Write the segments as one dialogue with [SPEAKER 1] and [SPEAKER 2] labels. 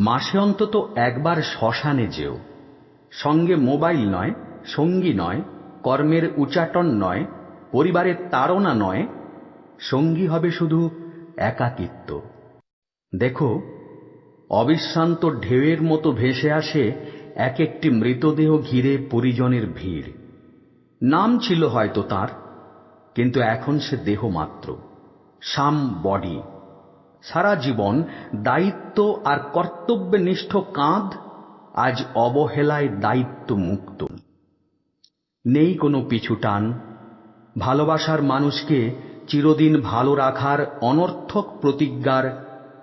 [SPEAKER 1] মাসে অন্তত একবার শ্মশানে যেও। সঙ্গে মোবাইল নয়, সঙ্গী নয়, কর্মের উচাটন নয়, পরিবারের তাড়না নয়, সঙ্গী হবে শুধু একাকিত্ব। দেখো, অবিশ্রান্ত ঢেউয়ের মতো ভেসে আসে এক একটি মৃতদেহ ঘিরে পরিজনের ভিড়। নাম ছিল হয়তো তার, কিন্তু এখন সে দেহ মাত্র, সাম বডি। সারা জীবন দায়িত্ব আর কর্তব্যনিষ্ঠ কাঁধ আজ অবহেলায় দায়িত্ব মুক্ত নেই কোনো পিছু টান। ভালোবাসার মানুষকে চিরদিন ভালো রাখার অনর্থক প্রতিজ্ঞার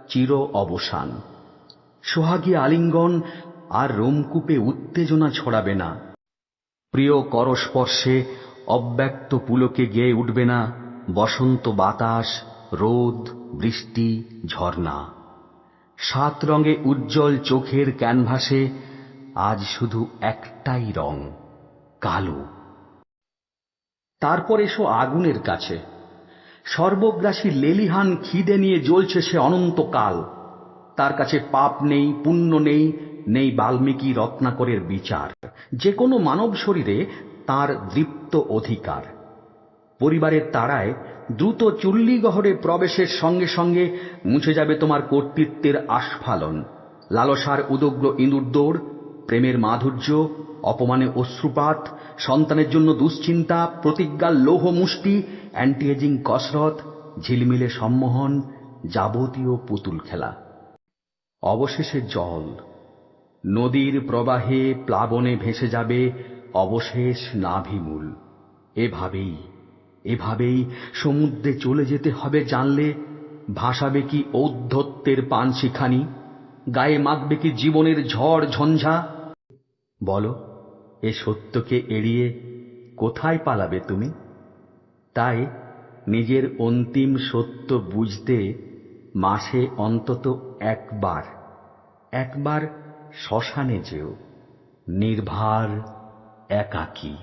[SPEAKER 1] চির অবসান। সোহাগী আলিঙ্গন আর রোমকূপে উত্তেজনা ছড়াবে না। প্রিয় করস্পর্শে অব্যক্ত পুলকে গেয়ে উঠবে না বসন্ত বাতাস রোদ, বৃষ্টি, ঝর্ণা। সাত রঙে উজ্জ্বল চোখের ক্যানভাসে আজ শুধু একটাই রং, কালো। তারপর এসো আগুনের কাছে। সর্বগ্রাসী লেলিহান খিদে নিয়ে জ্বলছে সে অনন্তকাল। তার কাছে পাপ নেই, পুণ্য নেই নেই বাল্মীকি রত্নাকরের বিচার। যে কোনো মানব শরীরে তার দৃপ্ত অধিকার। পরিবারের তাড়ায় দ্রুত চুল্লিগহরে প্রবেশের সঙ্গে সঙ্গে মুছে যাবে তোমার কর্তৃত্বের আস্ফালন। লালসার উদগ্র ইঁদুর দৌড়, প্রেমের মাধুর্য, অপমানে অশ্রুপাত, সন্তানের জন্য দুশ্চিন্তা প্রতিজ্ঞার লৌহ মুষ্টি অ্যান্টি এজিং কসরত, ঝিলমিলে সম্মোহন, যাবতীয় পুতুল খেলা। অবশেষে জল। নদীর প্রবাহে প্লাবনে ভেসে যাবে অবশেষ নাভিমূল। এভাবেই এভাবেই সমুদ্রে চলে যেতে হবে জানলে ভাসাবে কি ঔদ্ধত্যের পানশিখানি? গায়ে মাখবে কি জীবনের ঝড় ঝঞ্ঝা? বলো, এ সত্যকে এড়িয়ে কোথায় পালাবে তুমি? তাই নিজের অন্তিম সত্য বুঝতে মাসে অন্তত একবার একবার শ্মশানে যেও, নির্ভার, একাকী।